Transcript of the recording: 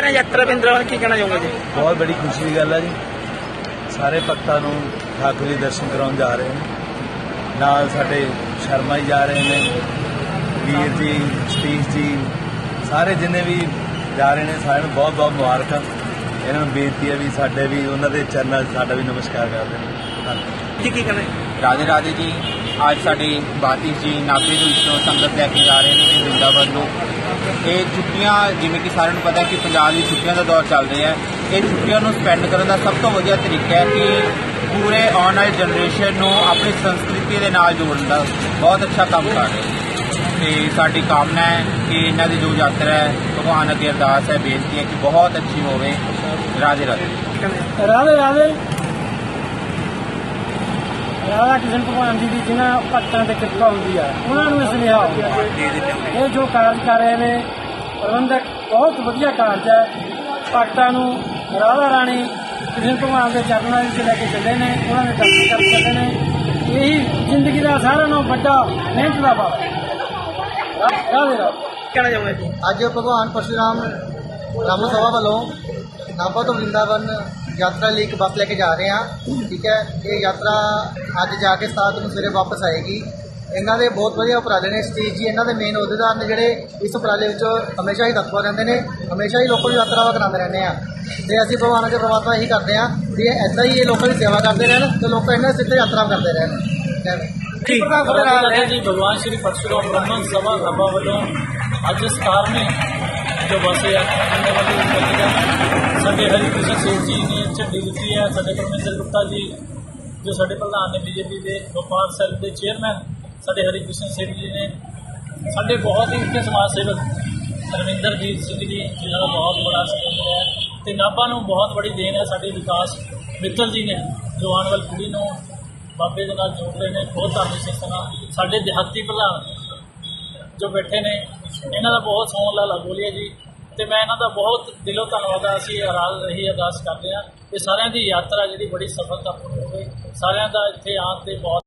ਰਹੇ ਯਾਤਰਾ ਬਿੰਦਰਾ ਕੀ ਕਹਿਣਾ ਚਾਹੋਗੇ ਜੀ? ਬਹੁਤ ਬੜੀ ਖੁਸ਼ੀ ਦੀ ਗੱਲ ਹੈ ਜੀ। ਸਾਰੇ ਭਗਤਾਂ ਨੂੰ ਠਾਕੁਰ ਜੀ ਦਰਸ਼ਨ ਕਰਾਉਣ ਜਾ ਰਹੇ ਨੇ। ਨਾਲ ਸਾਡੇ ਸ਼ਰਮਾ ਜੀ ਜਾ ਰਹੇ ਨੇ ਵੀਰ ਜੀ ਸਤੀਸ਼ ਜੀ ਸਾਰੇ ਜਿੰਨੇ ਵੀ ਜਾ ਰਹੇ ਨੇ ਸਾਰਿਆਂ ਨੂੰ ਬਹੁਤ ਬਹੁਤ ਮੁਬਾਰਕਾਂ। ਇਹਨਾਂ ਨੂੰ ਬੇਨਤੀ ਹੈ ਵੀ ਸਾਡੇ ਵੀ ਉਹਨਾਂ ਦੇ ਚਰਨਾਂ 'ਚ ਸਾਡਾ ਵੀ ਨਮਸਕਾਰ ਕਰਦੇ ਨੇ। ਧੰਨਵਾਦ ਜੀ ਕੀ ਕਹਿਣਾ? ਹੈ? ਰਾਧੇ ਰਾਧੇ ਜੀ ਅੱਜ ਸਾਡੇ ਬਾਤੀ ਜੀ ਨਾਭੇ ਦੇ ਵਿੱਚੋਂ ਸੰਗਤ ਲੈ ਕੇ ਜਾ ਰਹੇ ਨੇ ਜੀ ਵਰਿੰਦਾਵਨ ਨੂੰ ਇਹ ਛੁੱਟੀਆਂ, ਜਿਵੇਂ ਕਿ ਸਾਰਿਆਂ ਨੂੰ ਪਤਾ ਕਿ ਪੰਜਾਬ ਦੀ ਛੁੱਟੀਆਂ ਦਾ ਦੌਰ ਚੱਲ ਰਿਹਾ ਹੈ। ਇਹ ਛੁੱਟੀਆਂ ਨੂੰ ਸਪੈਂਡ ਕਰਨ ਦਾ ਸਭ ਤੋਂ ਵਧੀਆ ਤਰੀਕਾ ਹੈ ਕਿ ਪੂਰੇ ਆਉਣ ਵਾਲੀ ਜਨਰੇਸ਼ਨ ਨੂੰ ਆਪਣੀ ਸੰਸਕ੍ਰਿਤੀ ਦੇ ਨਾਲ ਜੋੜਨ ਦਾ ਬਹੁਤ ਅੱਛਾ ਕੰਮ ਕਰ ਰਹੇ ਨੇ। ਤੇ ਸਾਡੀ ਕਾਮਨਾ ਹੈ ਕਿ ਇਹਨਾਂ ਦੀ ਜੋ ਯਾਤਰਾ ਹੈ, ਭਗਵਾਨ ਅੱਗੇ ਅਰਦਾਸ ਹੈ, ਬੇਨਤੀ ਹੈ ਕਿ ਬਹੁਤ ਅੱਛੀ ਹੋਵੇ। ਰਾਧੇ ਰਾਧੇ ਰਾਧੇ ਰਾਧੇ ਰਾਧਾ ਕ੍ਰਿਸ਼ਨ ਭਗਵਾਨ ਜੀ ਦੀ ਜਿਨ੍ਹਾਂ ਭਗਤਾਂ ਤੇ ਕਿਰਪਾ ਹੁੰਦੀ ਆ ਉਹਨਾਂ ਨੂੰ ਇਸ ਲਿਆ ਇਹ ਜੋ ਕਾਰਜ ਕਰ ਰਹੇ ਨੇ ਪ੍ਰਬੰਧਕ ਬਹੁਤ ਵਧੀਆ ਕਾਰਜ ਹੈ ਭਗਤਾਂ ਨੂੰ ਰਾਧਾ ਰਾਣੀ ਕ੍ਰਿਸ਼ਨ ਭਗਵਾਨ ਦੇ ਚਰਨਾਂ ਵਿੱਚ ਲੈ ਕੇ ਚੱਲੇ ਨੇ ਉਹਨਾਂ ਦੇ ਦਰਸ਼ਨ ਕਰ ਚੱਲੇ ਨੇ। ਇਹੀ ਜ਼ਿੰਦਗੀ ਦਾ ਸਾਰਿਆਂ ਨਾਲੋਂ ਵੱਡਾ ਮਿਹਨਤ ਦਾ ਫਲ ਹੈ ਰਾਧੇ ਰਾਧੇ। ਕਹਿਣਾ ਚਾਹੋਗੇ ਜੀ? ਅੱਜ ਭਗਵਾਨ ਪਰਸ਼ੁਰਾਮ ਰਾਮ ਸਭਾ ਵੱਲੋਂ ਨਾਭਾ ਤੋਂ ਵਰਿੰਦਾਵਨ ਯਾਤਰਾ ਲਈ ਇੱਕ ਬੱਸ ਲੈ ਕੇ ਜਾ ਰਹੇ ਹਾਂ ਠੀਕ ਹੈ? ਇਹ ਯਾਤਰਾ ਅੱਜ ਜਾ ਕੇ 7 ਨੂੰ ਸਵੇਰੇ ਵਾਪਸ ਆਏਗੀ। ਇਹਨਾਂ ਦੇ ਬਹੁਤ ਵਧੀਆ ਉਪਰਾਲੇ ਨੇ ਸਟੇਜ ਜੀ ਇਹਨਾਂ ਦੇ ਮੇਨ ਅਹੁਦੇਦਾਰ ਨੇ ਜਿਹੜੇ ਇਸ ਉਪਰਾਲੇ ਵਿੱਚ ਹਮੇਸ਼ਾ ਹੀ ਤਤਪਰ ਰਹਿੰਦੇ ਨੇ ਹਮੇਸ਼ਾ ਹੀ ਲੋਕਾਂ ਨੂੰ ਯਾਤਰਾਵਾਂ ਕਰਾਉਂਦੇ ਰਹਿੰਦੇ ਆ। ਤੇ ਅਸੀਂ ਭਗਵਾਨ ਅੱਗੇ ਪ੍ਰਮਾਤਮਾ ਇਹੀ ਕਰਦੇ ਆ ਵੀ ਐਦਾਂ ਹੀ ਇਹ ਲੋਕਾਂ ਦੀ ਸੇਵਾ ਕਰਦੇ ਰਹਿਣ ਤੇ ਲੋਕ ਇਹਨਾਂ ਸਿੱਧੇ ਯਾਤਰਾ ਕਰਦੇ ਰਹਿਣ। ਜੈ ਠੀਕ। ਰਾਧੇ ਜੀ ਭਗਵਾਨ ਸ਼੍ਰੀ ਪਰਸ਼ੁਰਾਮ ਬ੍ਰਹਮਣ ਸਭਾ ਸਭਾ ਵੱਲੋਂ ਅੱਜ 17ਵੀਂ ਜੋ ਬੱਸ ਹੈ ਸਾਡੇ ਹਰੀ ਕ੍ਰਿਸ਼ਨ ਸਿੰਘ ਜੀ ਨੇ ਝੰਡੀ ਦਿੱਤੀ ਹੈ। ਸਾਡੇ ਪਰਮਿੰਦਰ ਗੁਪਤਾ ਜੀ, ਜੋ ਸਾਡੇ ਪ੍ਰਧਾਨ ਨੇ ਬੀਜੇਪੀ ਦੇ ਵਪਾਰ ਸੈੱਲ ਦੇ ਚੇਅਰਮੈਨ ਸਾਡੇ ਹਰੀ ਕ੍ਰਿਸ਼ਨ ਸਿੰਘ ਜੀ ਨੇ ਸਾਡੇ ਬਹੁਤ ਹੀ ਉੱਚੇ ਸਮਾਜ ਸੇਵਕ ਰਵਿੰਦਰਜੀਤ ਸਿੰਘ ਜੀ, ਜਿਨ੍ਹਾਂ ਦਾ ਬਹੁਤ ਬੜਾ ਸਹਿਯੋਗ ਹੈ ਤੇ ਨਾਭਾ ਨੂੰ ਬਹੁਤ ਬੜੀ ਦੇਣ ਹੈ। ਸਾਡੇ ਵਿਕਾਸ ਮਿੱਤਲ ਜੀ ਨੇ ਜੋ ਆਉਣ ਵਾਲੀ ਪੀੜ੍ਹੀ ਨੂੰ ਬਾਬੇ ਦੇ ਨਾਲ ਜੋੜ ਰਹੇ ਨੇ, ਬਹੁਤ ਧਾਰਮਿਕ ਸੰਸਥਾ ਸਾਡੇ ਦਿਹਾਤੀ ਪ੍ਰਧਾਨ ਜੋ ਬੈਠੇ ਨੇ, ਇਹਨਾਂ ਦਾ ਬਹੁਤ ਸੋਹਣ ਲਾਲਾ ਬੋਲੀਆ ਜੀ ਤੇ ਮੈਂ ਇਹਨਾਂ ਦਾ ਬਹੁਤ ਦਿਲੋਂ ਧੰਨਵਾਦ ਆ, ਅਸੀਂ ਅਰਾਲ ਰਹੀ ਅਰਦਾਸ ਕਰਦੇ ਹਾਂ। ਕਿ ਸਾਰਿਆਂ ਦੀ ਯਾਤਰਾ ਜਿਹੜੀ ਬੜੀ ਸਫਲਤਾਪੂਰਨ ਹੋਵੇ। ਸਾਰਿਆਂ ਦਾ ਇੱਥੇ ਆਉਣ ਤੇ ਬਹੁਤ